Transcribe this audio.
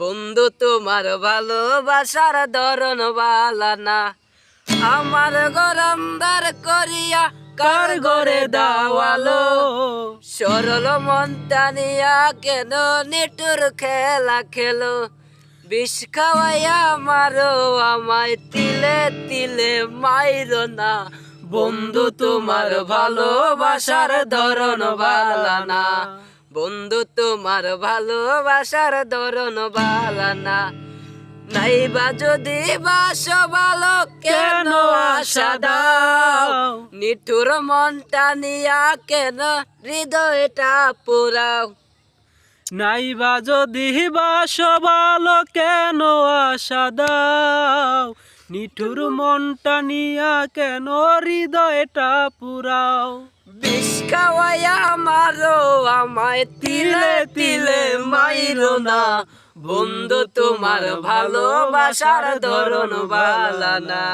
বন্ধু, তোমার ভালোবাসার ধরন বালানা আমার গরমদার করিয়া কার ঘরে দাওয়ালো? সরল মন টানিয়া কেন নিটুর খেলা খেলো? বিষ খাওয়াইয়া মারো আমায় তিলে তিলে মাইরো না। বন্ধু, তোমার ভালোবাসার ধরন বালানা বন্ধু তোমার ভালোবাসার ধরন বালানা নাইবা যদি বাস ভালো কেন আশা দাও? নিঠুর মনটা নিয়া কেন হৃদয়টা পুরাও নাইবা যদি বাস ভালো কেন আশা দাও? নিঠুর মনটা নিয়া কেন হৃদয়টা পুরাও মারো আমায় তিলে তিলে মাইরো না বন্ধু তোমার ভালোবাসার ধরন বালানা